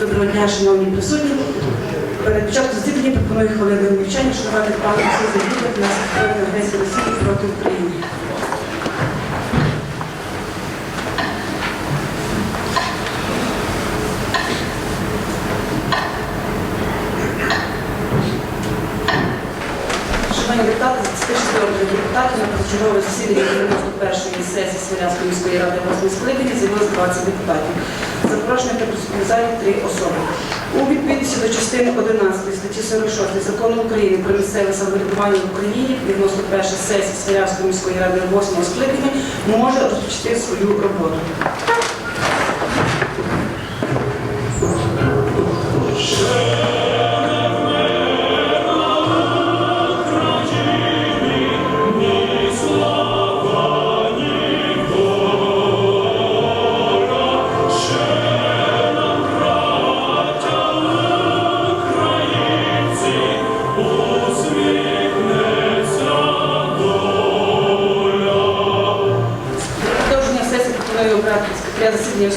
Доброго дня, шановні присутні. Перед початком засідання пропоную хвилину мовчання шанувати пам'ять всіх загиблих на збройної агресії Росії проти України. Шановні депутати, з 34 депутатів на позачергове засідання 91-ї сесії Смілянської міської ради 8 скликання з'явилось 20 депутатів. Запрошення та присутні три особи. У відповідності до частини 11 статті 46 Закону України про місцеве самоврядування в Україні 91 сесія Смілянської міської ради 8 скликання може розпочати свою роботу.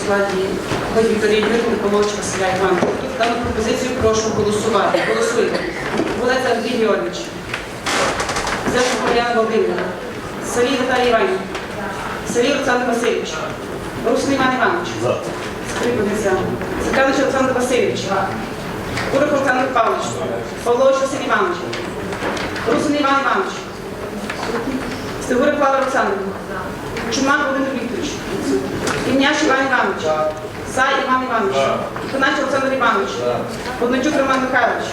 Складі Вікторії Юрії Миколовича Василя Івановича. Дану пропозицію прошу голосувати. Голосуйте. Володя Андрій Георгійович. Зешко Мар'яна Володимирівна. Савій Наталія Іванівна. Савій Олександр Васильович. Русин Іван Іванович. Скрипниця. Циканич Олександр Васильович. Курик Олександр Павлович. Павлович Василь Іванович. Русин Іван Іванович. Стегура Клава Олександрівна. Чумак Володимир Івняш Іван Іванович. Сай Іван Іванович. Конач Олександр Іванович. Подначук Роман Михайлович.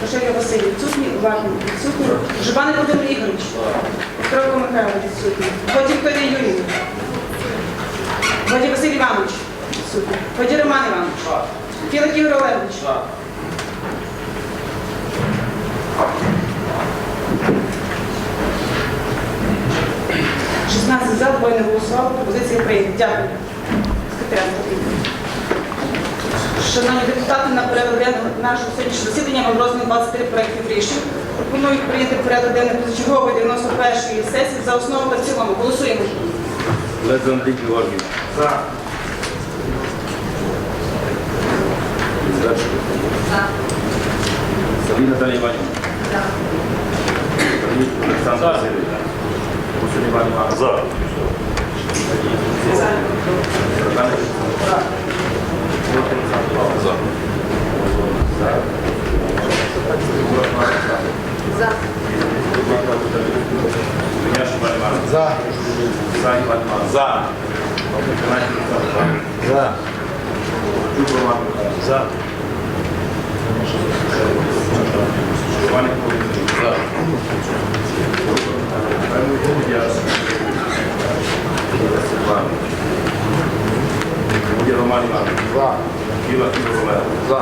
Кошелька Василь. Відсутній. Увагін. Відсутній. Жбаник Володимир Ігорович. Петровко Михайлович. Відсутній. Годі Вікторія Юрійовна. Годі Василь Іванович. Відсутній. Годі Роман Іванович. Філик Ігор Олегович. Шістнадцять за, двоє не голосували, пропозиція прийнята. Дякую. Шановні депутати, на порядок нашого сьогоднішнього засідання ми розглянули 23 проєктів рішень. Пропоную прийняти порядок денний позачергової 91-ї сесії за основу та в цілому. Голосуємо. Ледь Андрій Георгій. За. Звершую. Савій Наталія Іванівна. За. Олександр Васильович. Мусин Іван Іванович. За. За. За. Іван Іванович. За. За. За. За. За. Буде Роман Іванович. За. Ківа Ромеро. За.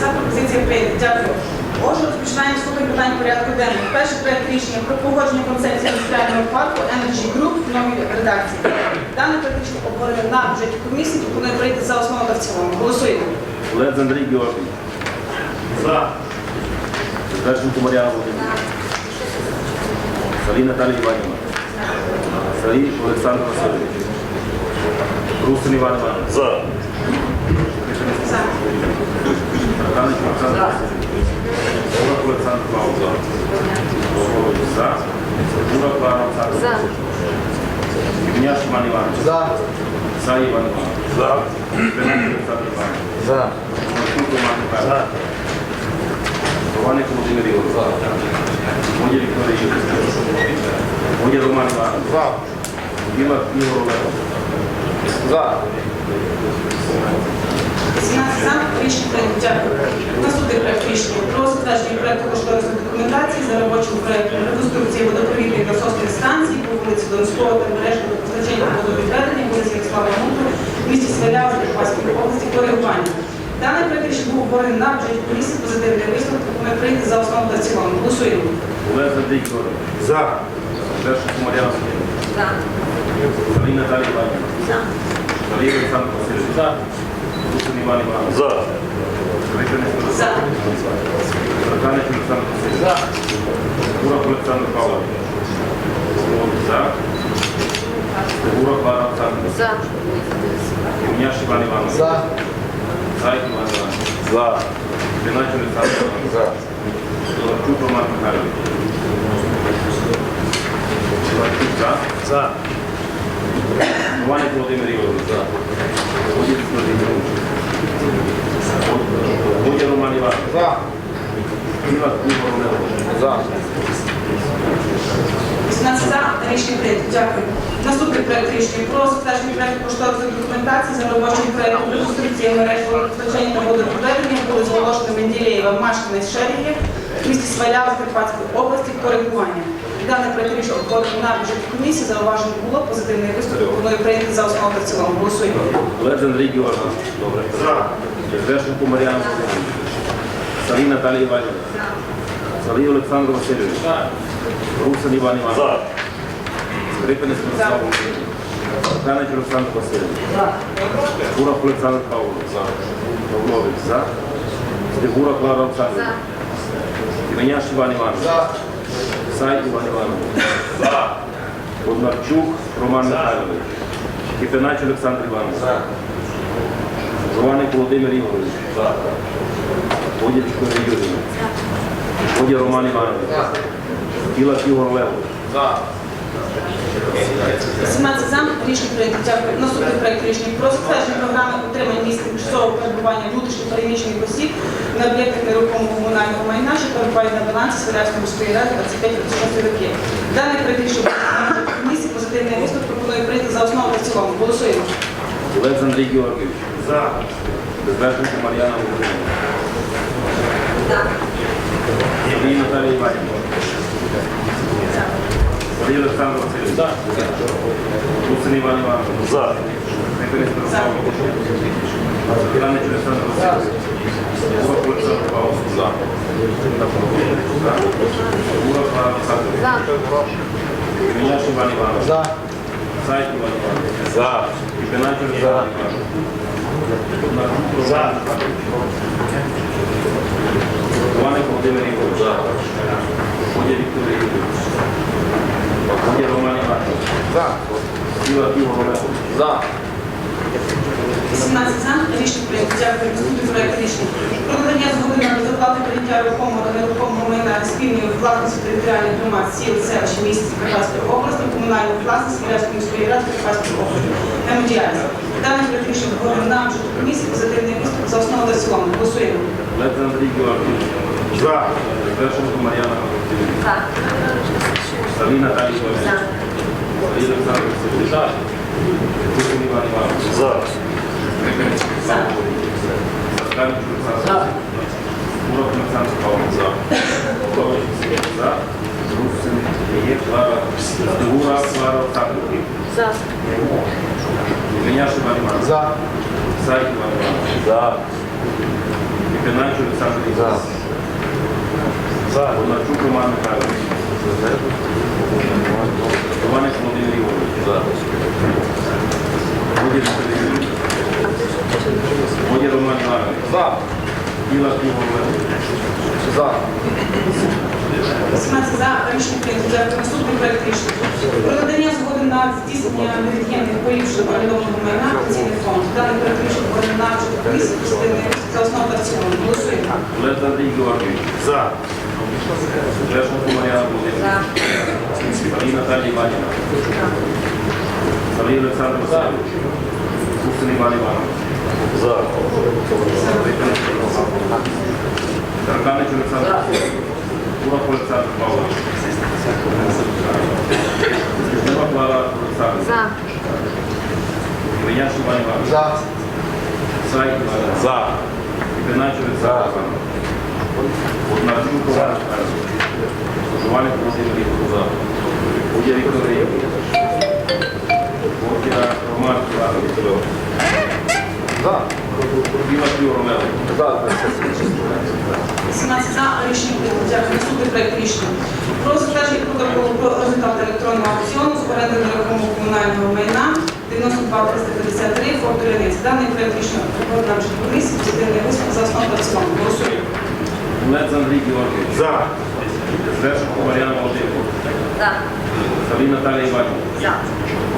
За пропозиція прийнята. Дякую. Отже, розпочинаємо слухання питань порядку денного. Перший проект рішення про погодження концепції індустріального парку Energy Group в новій редакції. Даний проект рішення обговорений на бюджеті комісії, пропоную прийти за основу та в цілому. Голосуємо. Ледз Андрій Георгій. За. Звершенко Мар'яна Володимирівна. Салій Наталія Іванівна. Салій Олександр Васильович. Русин Іван Іванович. За. За. Роканич Олександр Васильович. Олег Олександр Павлович. За. Голович за. Жура Клара Олександр. За. Івняш Іван Іванович. За. За Іван Іванович. За. Олександр Іванович. За. Маркук Роман Михайлович. Романик Володимир Ігорович. Водя Вікторія Юрійовна. Водя Роман Іванович. За. Біла Ігор Олегович. За. 18 за рішення прийнято. Дякую. Наступний проект рішення про затвердження проекту кошторисної документації за робочим проектом реконструкції водопровідної насосної станції по вулиці Донського та мережного постачання водовідведення вулиці Ярослава Мудру в місті Свалява Закарпатської області коригування. Даний проект рішення був обговорений на бюджеті комісії позитивний висновок. Пропоную прийняти за основу та цілому. Голосуємо. Олег Андрій За. Перший Володимирівна. За. Салій Наталія Іванівна. За. Салій Олександр Васильович. За. Русин Іван Іванович. За. Критинець За. Олександр Васильович. За. Курак Олександр Павлович. За. Іван Іванович. За. Зайк Іван Іванович. За. Пінач Олександр Іванович. За. Соловчук Роман Михайлович. Соловчук за. За. Іваник Володимир Ігорович. За. Водій Володимир Водій Роман Іванович. За. Ігор Ігор Олегович. За. 18 за. Рішення прийнято. Дякую. Наступний проект рішення про затвердження проекту кошторисної документації за робочим проектом реконструкції мереж водопостачання та водовідведення були зголошені Менділеєва, Машкіна і Шеріє в місті Свалява Закарпатської області коригування. Даний проект рішення входить на бюджет комісії, зауважень не було, позитивний виступ, пропоную прийняти за основу та в цілому. Голосуємо. Ледз Андрій Георгійович. Добре. За. Мар'яна Володимирівна. Салій Наталія Іванівна. Салій Олександр Васильович. Русин Іван Іванович. За. Скрипинець Мирослав Володимирович. Канич Олександр Васильович. Бурак Олександр Павлович. Павлович. За. Стегура Клара Олександровна. Іваняш Іван Іванович. За. Сай Іван Іванович. За. Бондарчук Роман Михайлович. Кипинач Олександр Іванович. За. Жуваник Володимир Ігорович. Юрій Юрійович. Водя Роман Іванович. Тіла Ігор Левович. За. 18 за. Рішення прийнято. Дякую. Наступний проект рішення про затвердження програми утримання місць тимчасового перебування внутрішньо переміщених осіб на об'єктах нерухомого комунального майна, що перебуває на балансі Свирязької міської ради 25-26 років. Даний проект рішення комісії позитивний виступ пропонує прийти за основу та в цілому. Голосуємо. Олег Андрій Георгійович. За. Безбежника Мар'яна Володимирівна. Сергій Наталія Іванівна. Сергій Олександр Васильович. За. Русин Іван Іванович. За. Скрипинець Мирослав Володимирович. Іванич Олександр Васильович. Бурак Олександр Павлович. За. За. Бурак Клара Олександровна. Іваняш Іван Іванович. За. Сайт Іван Іванович. За. Кипинач Олександр Іванович. За. Іваник Володимир Ігорович. За. Водя Віктор Ігорович. Водя Роман Іванович. За. Тіла Ігор Олегович. За. 18 за. Рішення прийнято. Дякую. Наступний проект рішення. Про надання згоди на безоплатне прийняття рухомого та нерухомого майна спільної власності територіальних громад сіл, селищ, міст Карпатської області, комунальної власності Свірязької міської ради Карпатської області. МДІАС. Даний проект рішення входить на бюджет комісії, позитивний виступ за основу та цілому. Голосуємо. Ледь Андрій Георгійович. За. Звершенко Мар'яна Володимирівна. Савій Наталія Іванівна. Сергій Олександр Васильович. За. Русин Іван Іванович. За. За. Сасканич Олександр. Бурак Олександр Павлович. За. Павлович Василь. За. Русин є Клара. Стегура Клара Олександровна. За. Іваняш Іван Іванович. За. Сайт Іван Іванович. За. Кипинач Олександр Іванович. За. Бондарчук Роман Михайлович. Іваник Володимир. За. Віктор Юрійович. Водя Роман. За. Ігор За. 18 за. Рішення прийнято. Наступний згоди на здійснення невід'ємних поліпшень орендованого фонд. Даний проект рішення за основу та в цілому. Голосуємо. Лед Андрій. За. Лешенко Мар'яна Володимирівна. Савій Наталія Іванівна. Савій Олександр Васильович. Кусин Іван Іванович. За. Тарканич Олександр Васильович. Бурак Олександр Павлович. Кишнева Клара Олександровна. За. Іваняш Іван Іванович. За. Сай Іван За. Кипинач Олександр Іванович. Володимир. Роман Іванович. За. Біла За. 18 за. Рішення прийнято. Дякую. Наступний проект рішення. Про затвердження протоколу про результати електронного аукціону з оренди нерухомого комунального майна 92 353 Даний проект рішення входить на бюджет комісії, позитивний виступ за основу та. Голосуємо. Лець Андрій Георгійович. За. Зрешенко Мар'яна Володимирівна. За. Савій Наталія Іванівна. За.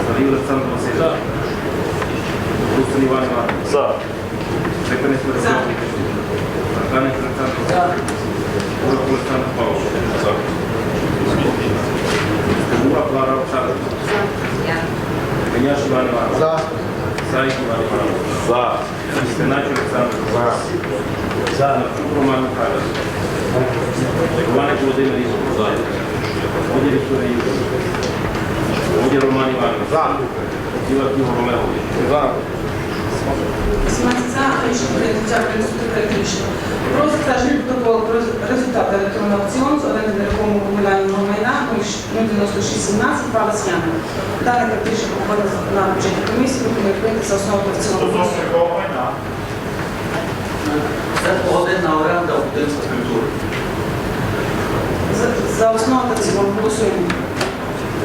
Савій Олександр Васильович. Русин Іван Іванович. За. Мирослав Володимирович. Тарканець Олександр Васильович. Бурак Олександр Павлович. Стегура Клара Олександровна. Княж Іван Іванович. За. Сайк Іван Іванович. За. Олександр. За. Нарчук Роман Михайлович. Іваник Володимир За. Водя Вікторія Юрійович. Водя Роман Іванович. За. Ділак Кіго Олегович. За. 18 за, рішення. Дякую. Наступний проект рішення. Про затвердження протоколу про результати електронного аукціону з оренди нерухомого комунального майна 09617 Павла Сняна. Дане проект рішення проходить на бюджетній комісії, пропонує прийняти за основу та в цілому. Це погодинна оренда в будинку культури. За- За основу та в цілому голосуємо.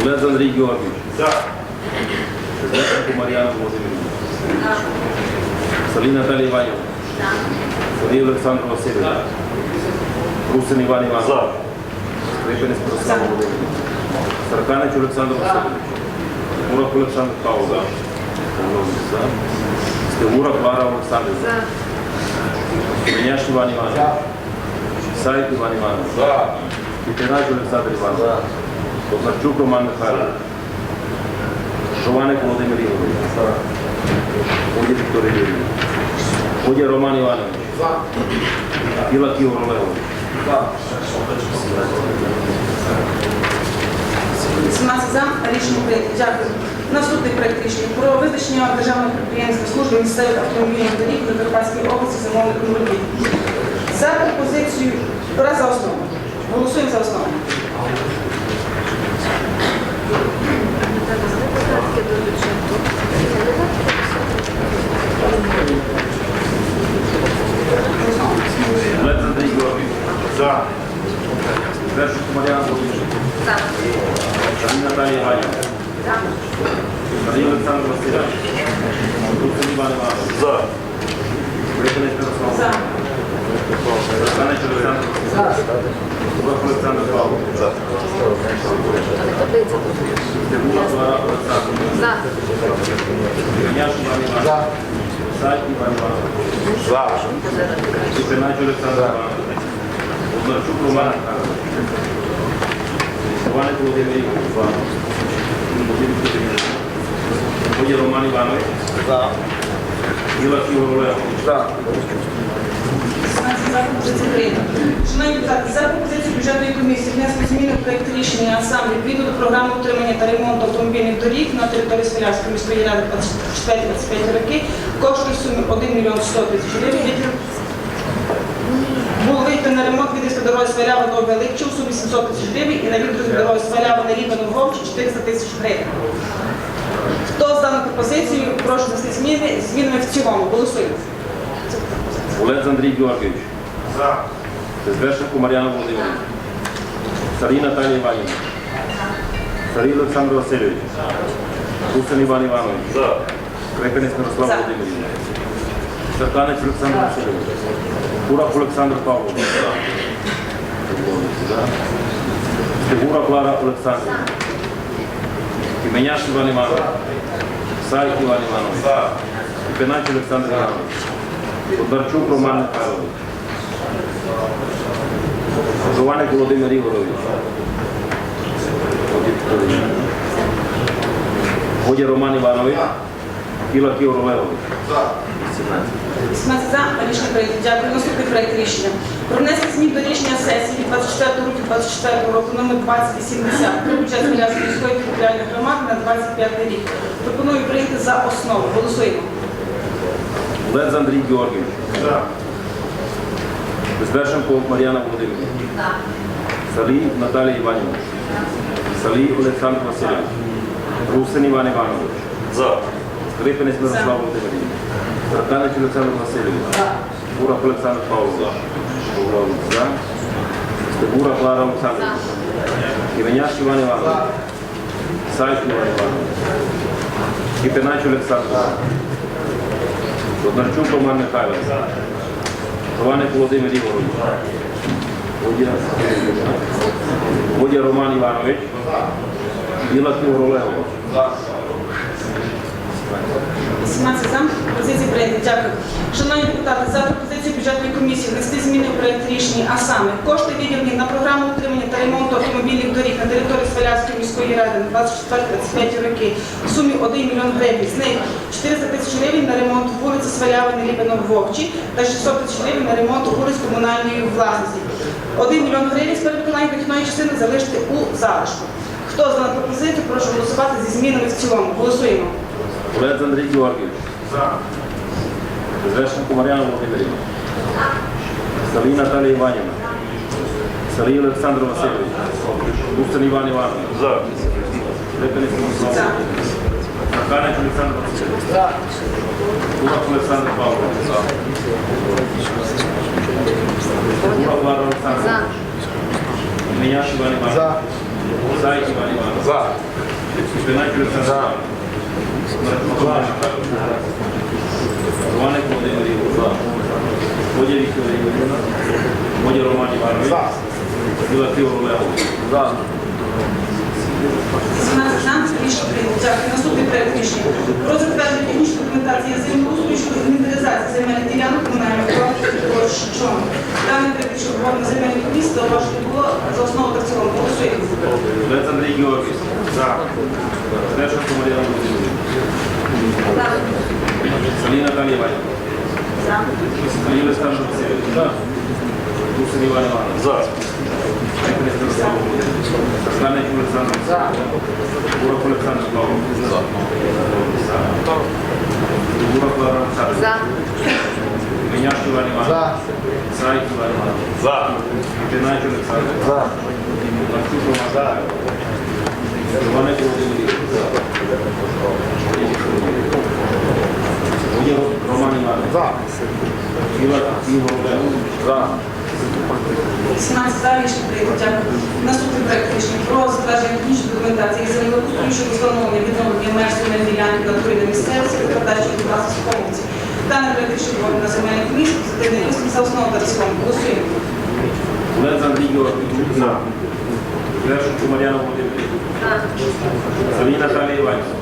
Олег Андрій Георгійович. За. Зеленко Мар'яна Володимирівна. Саліна Наталія Іванівна. Сергій Олександр Васильович. Русин Іван Іванович. За. Рипинець Мирослав Володимирович. Сарканич Олександр Васильович. Мурак Олександр Павлович. За. Стегура Клара Олександрівна. Княж Іван Іванович. Сайт Іван Іванович. За. Кітинач Олександр Іванович. Бондарчук Роман Михайлович. Жованик Володимир Ігорович. Водя Вікторія Юрійовна. Водя Роман Іванович. Білак Ігор Олегович. 17 за. Рішення прийнято. Дякую. Наступний проект рішення про визначення державних підприємств служби місцевих автомобільних доріг в Закарпатській області замовником робіт. За пропозицією раз за основу. Голосуємо за основу. Андрій Георгійович. За. Вершик Мар'яна Володимирівна. Сергій Наталія Іванівна. Сергій Олександр Васильович. Русин Іван Іванович. За. Рипинець Мирослав За. Володимирович. Олександр Васильович. Бурак Олександр Павлович. За. Стегура Клара Олександрівна. Княж Іван Іванович. За. Сайт Іван Іванович. За. Кіпінач Олександр Іванович. Бондарчук Роман Михайлович. Іваник Володимир Кузьміч. Водя Роман Іванович. За. Ігор Олегович. За. 16 за пропозицію прийнято. Шановні депутати, за пропозицією бюджетної комісії внесли зміни в проєкт рішення а саме відповідно до програми утримання та ремонту автомобільних доріг на території Свалявської міської ради 24-25 роки коштує сумі 1 мільйон 100 тисяч гривень. Було вийти на ремонт відрізка дороги Свалява до Великчу в сумі 700 тисяч гривень і на відрізок дороги Свалява на Рівно Вовчі 400 тисяч гривень. Хто за дану пропозицію, прошу внести зміни, змінами в цілому. Голосуємо. Олег Андрій Георгійович. За. Звершенко Мар'яна Володимирівна. Сарій Наталія Іванівна. Сарій Олександр Васильович. Русин Іван Іванович. За. Крепенець Мирослав. Володимирівна. Сарканець Олександр Васильович. Бурак Олександр Павлович. Стегура Клара Олександрівна. Іменяш Іван Іванович. Сайт Іван Іванович. За. Олександр Іванович. Бондарчук Роман Михайлович. Жованик Володимир Ігорович. Водя Роман Іванович. Кілак Ігор Олегович. За. 18 за рішення прийнято. Дякую. Наступний проект рішення. Про внесення змін до рішення сесії від 24 року 24 року номер 2080 про бюджет Смілянської міської територіальної громади на 25 рік. Пропоную прийняти за основу. Голосуємо. Лець Андрій Георгійович. За. Безбершенко Мар'яна Володимирівна. Салій Наталія Іванівна. Салій Олександр Васильович. Русин Іван Іванович. За. Скрипинець Мирослав Володимирівна. Тарканич Олександр Васильович. Бурак Олександр Павлович. За. Стегура Клара Олександрівна. Івеняш Іван Іванович. Сайт Іван Іванович. Кіпінач Олександр. Бондарчук Роман Михайлович. Іваник Володимир Ігорович. Водя, Водя Роман Іванович. Білак Ігор Олегович. За. голосування. 18 за. Пропозиції прийняті. Дякую. Шановні депутати, за пропозицією бюджетної комісії внести зміни в проект рішення, а саме кошти виділені на програму утримання та ремонту автомобільних доріг на території Свалявської міської ради на 24-25 роки в сумі 1 мільйон гривень. З них 400 тисяч гривень на ремонт вулиці Свалявини Ліпино Вовчі та 600 тисяч гривень на ремонт вулиць комунальної власності. 1 мільйон гривень з перевиконання дохідної частини залишити у залишку. Хто за пропозицію, прошу голосувати зі змінами в цілому. Голосуємо. Олег Андрій Георгійович. За. Звершенко Мар'яна Володимирівна. Салій Наталія Іванівна. Салій Олександр Васильович. Густин Іван Іванович. За. Репинець Мирослав За. Володимирович. Саканець Олександр Васильович. Курак Олександр Павлович. Курак Лара Олександрович. Міняш Іван Іванович. Зайк Іван Іванович. За. Спинак Олександр Іванович. Іваник Володимир Ігор. Водя Вікторія Ігорівна. Водя Роман Іванович. За. Біла Тивор Олегович. За. 17 за. Рішення прийнято. Дякую. Наступний проект рішення. Про затвердження технічної документації землеустрою щодо інвентаризації земельних ділянок комунальної власності площі. Даний проект рішення зауваження було за основу та в цілому. Голосуємо. Андрій Георгійович. За. Мар'яна Володимирівна. Васильович. За. Гусин Іван Іванович. За. Репинець Мирослав Володимирович. Саканець Олександр Васильович. Курак Олександр Павлович. За. Курак Лара Олександрович. За. Міняш Іван Іванович. За. Сайк Іван Іванович. За. Кипінач Олександр. За. Марчук Роман. За. Іваник Володимир Ігор. Роман Іванович. За. Ігор Ігор За. 17 за. Рішення прийнято. Дякую. Наступний проект про затвердження технічної документації землеустрою щодо встановлення відновлення меж земельної ділянки на території місцевості та передачі їх власності комусь. Даний проект рішення був на земельній комісії, позитивний висновок за основу та в цілому. Голосуємо. Олег Андрій Георгійович. За. Мар'яна Володимирівна. Салій Наталія Іванівна.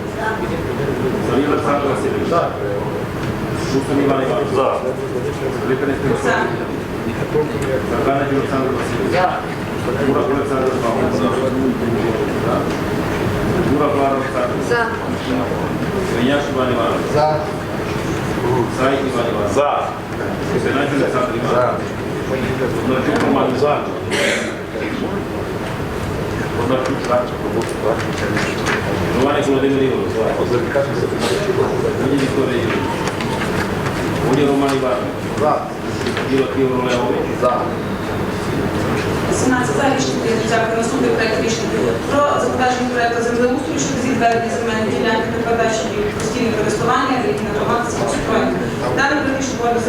Салій Олександр Васильович. За. Гусин Іван Іванович. За. Репинець За. Саканець Олександр Васильович. Курак Олександр Павлович. За. Курак За. За. Біла Київ За. 17 за рішення прийнято. Дякую. Наступний проект рішення про затвердження проекту землеустрою щодо відведення земельної ділянки та передачі її користування рівня громади самостроєння. Проект рішення був на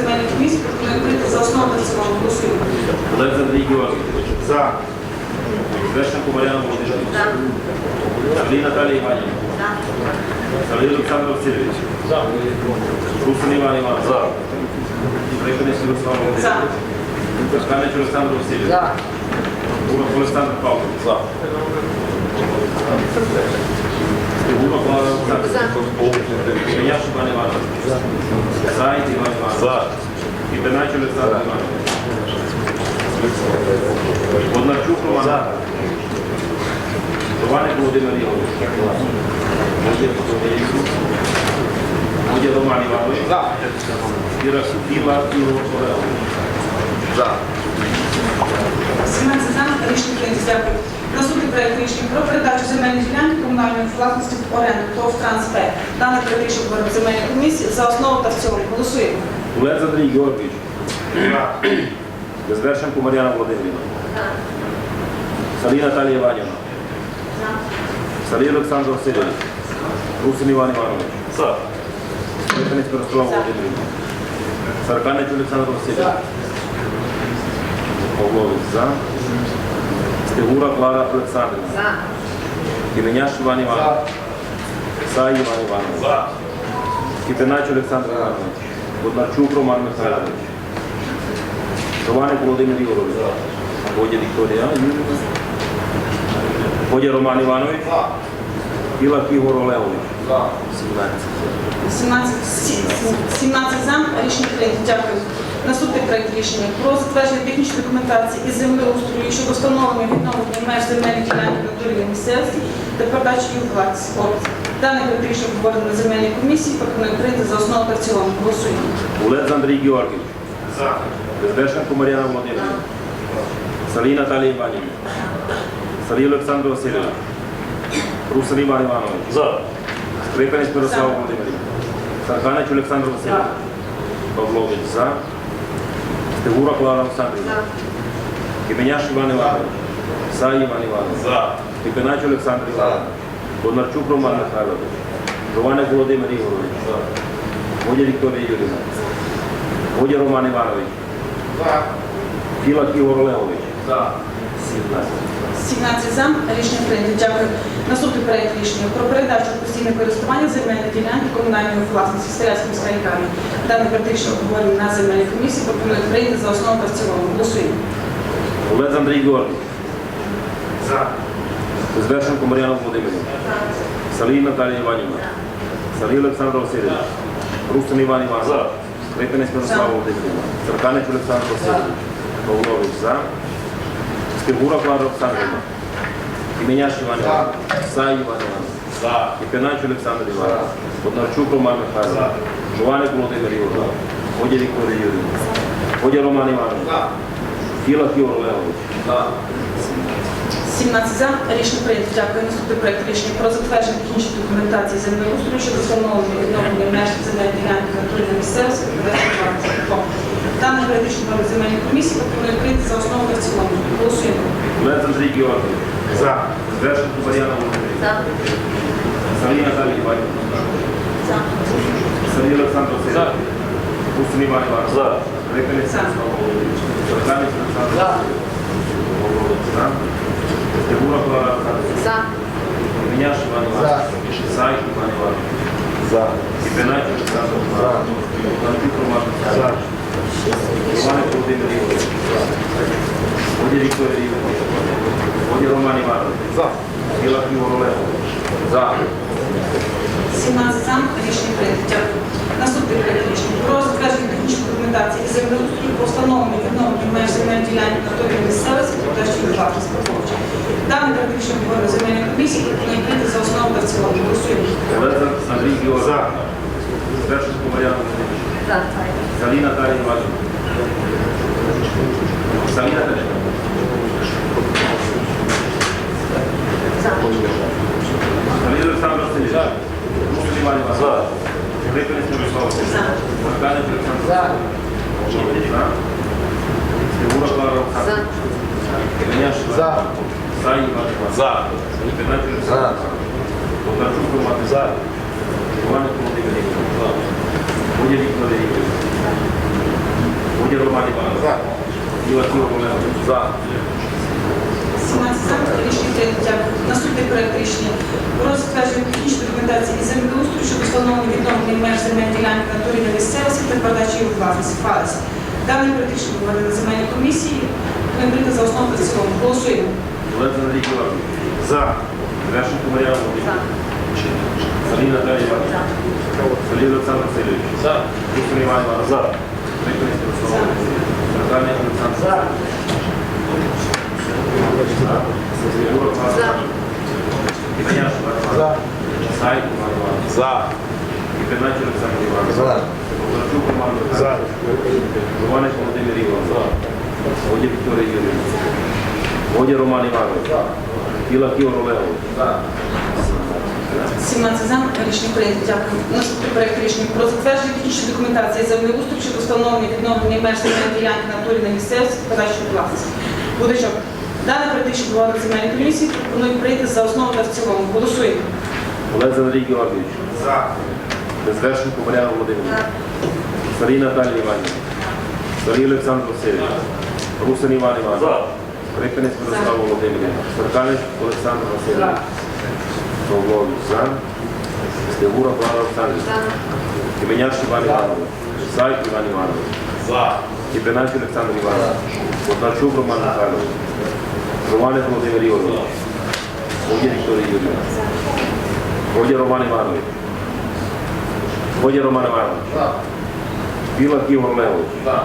пропонує прийти за основу та цілому. Голосуємо. Олег Андрій Георгійович. За. Наталія Іванівна. Олександр Васильович. За. Русин Іван. За. Мирослав За. Володимирович. Саканець Олександр Васильович. Олександр Павлович. За. Курак Лара Олександрович. Міняш Іван Іванович. Зайд Іван Іванович. За. Кипинач Олександр Іванович. Бондарчук Роман. За. Іваник Володимир Ігорович. Водя Роман Іванович. За. Іра Біла Ігор Олегович. За. 17 за рішення прийнято. Дякую. Наступний проект рішення про передачу земельної ділянки комунальної власності в оренду ТОВ «Трансфер». Даний проект рішення був земельній комісії за основу та в цілому. Голосуємо. Олег Андрій Георгійович. Безвершенко Мар'яна Володимирівна. Салій Наталія Іванівна. Салій Олександр Васильович. Русин Іван Іванович. За. Репинець Мирослав За. Володимирович. Сарканець Олександр Васильович. Павлович за. Стегура Клара Олександрівна. За. Кименяш Іван Іванович. Сай Іван Іванович. За. Кипинач Олександр Іванович. Боднарчук Роман Михайлович. Романик Володимир Ігорович. Водя Вікторія Юрійовна. Водя Роман Іванович. Філак Ігор Олегович. За. 17. 17, 17 за. Рішення прийнято. Дякую. Наступний проект рішення про затвердження технічної документації із землеустрою щодо встановлення відновлення меж земельних ділянок на території місцевості та передачі їх власність. Дане проект рішення обговорено на земельній комісії. Пропоную прийняти за основу та в цілому. Голосуємо. Гулець Андрій Георгійович. За. Безбешенко Мар'яна Володимирівна. Салій Наталія Іванівна. Салій Олександр Васильович. Русин Іван Іванович. За. Скрипинець Мирослав Володимирович. Сарганич Олександр Васильович. Павлович за. Стегура Клара Олександрівна. Кименяш Іван Іванович. Сай Іван Іванович. За. Кипинач Олександр Іванович. Бондарчук Роман Михайлович. Жованик Володимир Ігорович. Водя Вікторія Юрівна. Водя Роман Іванович. За. Філак Ігор Олегович. За. 17 за. Рішення прийнято. Дякую. Наступний проект рішення про передачу в постійне користування земельної ділянки комунальної власності Стрілянської міської лікарні. Дане проект рішення на земельній комісії. Пропоную прийняти за основу та в цілому. Голосуємо. Олег Андрій Георгійович. За. Безвершенко Мар'яна Володимирівна. Салій Наталія Іванівна. Салій Олександр Васильович. Русин Іван Іванович. За. Скрипинець Мирослава Володимирівна. Церканич Олександр Васильович. Павлович за. Стегура Клара Олександрівна. Іменяш Іван Іванович. Сай Іван Іванович. За. Кипинач Олександр Іванович. Бондарчук Роман Михайлович. Жуваник Володимир Ігорович. Водя Вікторія Юрьевич, Водя Роман Іванович. За. Філак Ігор Олегович. За. 17 за. Рішення прийнято. Дякую. Наступний проект рішення про затвердження технічної документації землеустрою щодо встановлення відновлення меж земельної ділянки на місцевості власності. Дане проект земельні комісії. Пропоную прийняти за основу та в цілому. Голосуємо. Олег Андрій Георгійович. За. Безвершенко Мар'яна Володимирівна. Салій Наталія Іванівна. Сергій Олександр Васильович. Русин Іван Іванович. За. Риканець Мирослав Володимирович. Олександр За. За. Олександрівна. За. Міняш Іван Іванович. Сай Іван Іванович. За. Кипинач Олександр Іванович. Ланчук Роман За. Іваник Володимир Ігорович. Водя Вікторія Ігорович. Водя Роман Іванович. За. Філак Ігор За. 17 за. Рішення прийнято. Дякую. Наступний проект рішення про затвердження технічної документації і землеустрою по встановленню і відновленню меж земельної ділянки на території місцевості передачі їх у власність. Пропонуючи. Дане проект рішення обговорено на земельній комісії. Пропоную прийняти за основу та в цілому. Голосуємо. Олег Андрій Георгійович. За. Безвершенко Мар'яна Володимирівна. За. Іванівна. Салій Наталія. Салій Олександр Васильович. Русин Іван Іванович. За. Риканець Мирослав Васильович. За. Сарканець Олександр За. Володимирович. За. Стегура Клара За. Олександрівна. Кименяш Іван За. Іванович. Сай Іван Іванович. За. Кипинач За. Олександр. Бондарчук Роман. За. Іваник Володимир Ігорович. Водя Вікторія Ігорівна. Водя Роман Іванович. За. Філак Ігор Олегович. За. 17 за. Рішення прийнято. Дякую. Наступний проект рішення про затвердження технічної документації і землеустрою щодо встановлення і відновлення меж земельної ділянки на території місцевості та передачі їх у власність. ФАРС. Дане проект рішення обговорено на земельній комісії. Пропоную прийняти за основу та в цілому. Голосуємо. Олег Андрій Георгійович. За. Грешенко Мар'яна За. Володимирівна. Салій Наталія Іванівна. Салій Олександр Васильович. За. Русин Іван Іванович. За. Риканець Мирослав За. Володимирович. Олександр. За. Стегура За. Кименяш Іван Іванович. За. Сай Іван Іванович. За. Кипинач Олександр Іванович. За. Бондарчук Роман За. Михайлович. Жуваник Володимир Ігорович. Водя Вікторія Юрійовна. Водя Роман Іванович. Ігор Олегович. 17 за. Рішення прийнято. Дякую. Наступний проект рішення про затвердження технічної документації землеустрою щодо встановлення відновлення меж земельної ділянки на території на місцевості у власність. Будачок. Дане рішення обговорено на земельній комісії. Пропоную прийняти за основу та в цілому. Голосуємо. Олег Андрій Георгійович. За. Безвершенко Мар'яна Володимирівна. Сарій Наталія Іванівна. Сарій Олександр Васильович. Русин Іван Іванович. За. Рипинець Мирослав Володимирівна. Сарканець Олександр Васильович. Павлович. За. Стегура Клара Олександрівна. За. Кименяш Іван Іванович. Сайт Іван Іванович. За. Кипинач Олександр Іванович. Бондарчук Роман Михайлович. Романик Володимир Ігорович. Водя Вікторія Юрійовна. Водя Роман Іванович. Водя Роман Іванович. За. Білак Ігор Левович. За.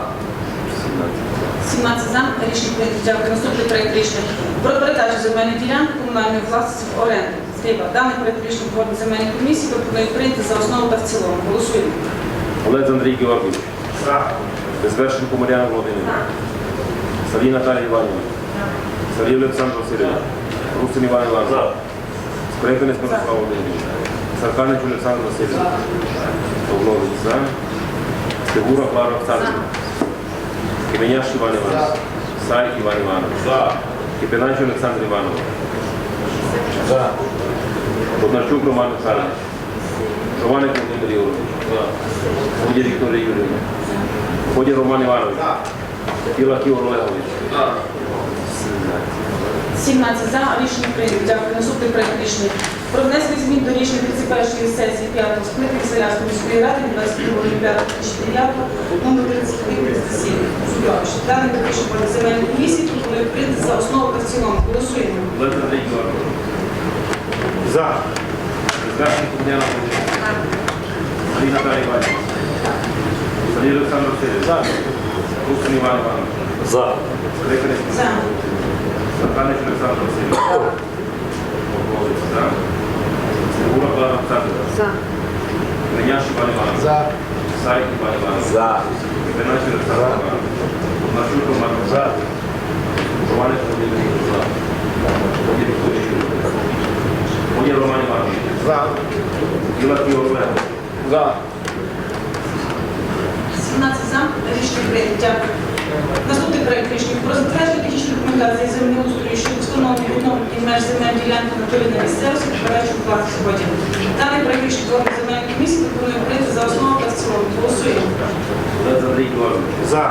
17 за. Рішення прийнято. Дякую. Наступний проект рішення про передачу земельної ділянки комунальної власності в оренду. Сліва. Даний проект рішення погодить земельної комісії. Пропоную прийняти за основу та в цілому. Голосуємо. Олег Андрій Георгійович. За. Безвершенко Мар'яна Володимирівна. Савій Наталія Іванівна. Савій Олександр Васильович. Русин Іван Іванович. Скрипинець Мирослав Володимирович. Сарканич Олександр Васильович. Павлович за. Стегура Клара Оксанівна. Кименяш Іван Іванович. Сай Іван Іванович. За. Кипинач Олександр Іванович. За. Бондарчук Роман Михайлович. Романик Володимир Ігорович. Ходя Вікторія Юрійовна. Ходя Роман Іванович. За. Білак Ігор Олегович. За. 17 за. Рішення прийнято. Дякую. Наступний проект рішення про внесення змін до рішення 31 сесії 5 скликання Селянської міської ради від 22.05.2009 номер 33 Судовище. Даний проект рішення про земельну комісію пропоную прийняти за основу та в цілому. Голосуємо. Андрій Георгійович. За. Безвершенко Мар'яна Володимирівна. Савій Наталія Іванівна. Савій Олександр Васильович. За. Русин Іван Іванович. За. Скрипинець За. Сарканич Олександр Васильович. Павлович за. Стегура Клара За. Кименяш Іван Іванович. За. Сай Іван Іванович. За. Кипинач Олександр Іванович. Бондарчук Роман Михайлович. Романик Володимир Ігорович. За. Ходя Вікторія Юрійовна. Ходя Роман Іванович. За. Білак Ігор За. 17 за. Рішення прийнято. Наступний проект рішення про затвердження технічної документації землеустрою щодо встановлення відновлення меж земельної ділянки на території місцевості передачу власних сьогодні. Даний проект рішення про земельної комісії пропонує прийняти за основу та в цілому. Голосуємо. За.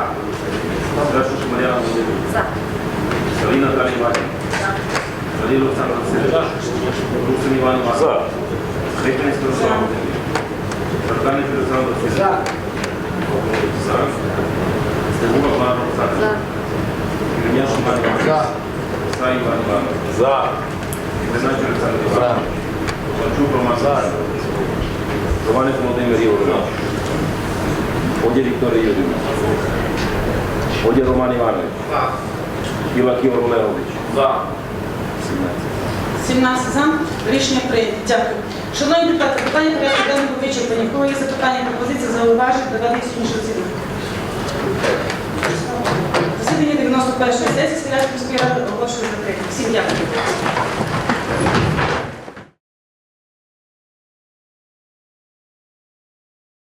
За. Іванівна. Савій Олександр Васильович. Русин Іван За. Володимирович. Сарканич Олександр Васильович. За. За. Кименяш Іван Іванович. Іван Іванович. За. Кипинач Олександр Іванович. Бондарчук Роман Володимир Ігорович. Ходя Вікторія Юрійовна. Ходя Роман Іванович. Ігор Олегович. За. 17. 17 за. Рішення прийнято. Дякую. Шановні депутати, питання порядку денного вичерпані. Кого є запитання, пропозиції, зауважень, додати сьогоднішнього засідання? Засідання 91 сесії Сенат міської ради оголошую закритим. Всім дякую.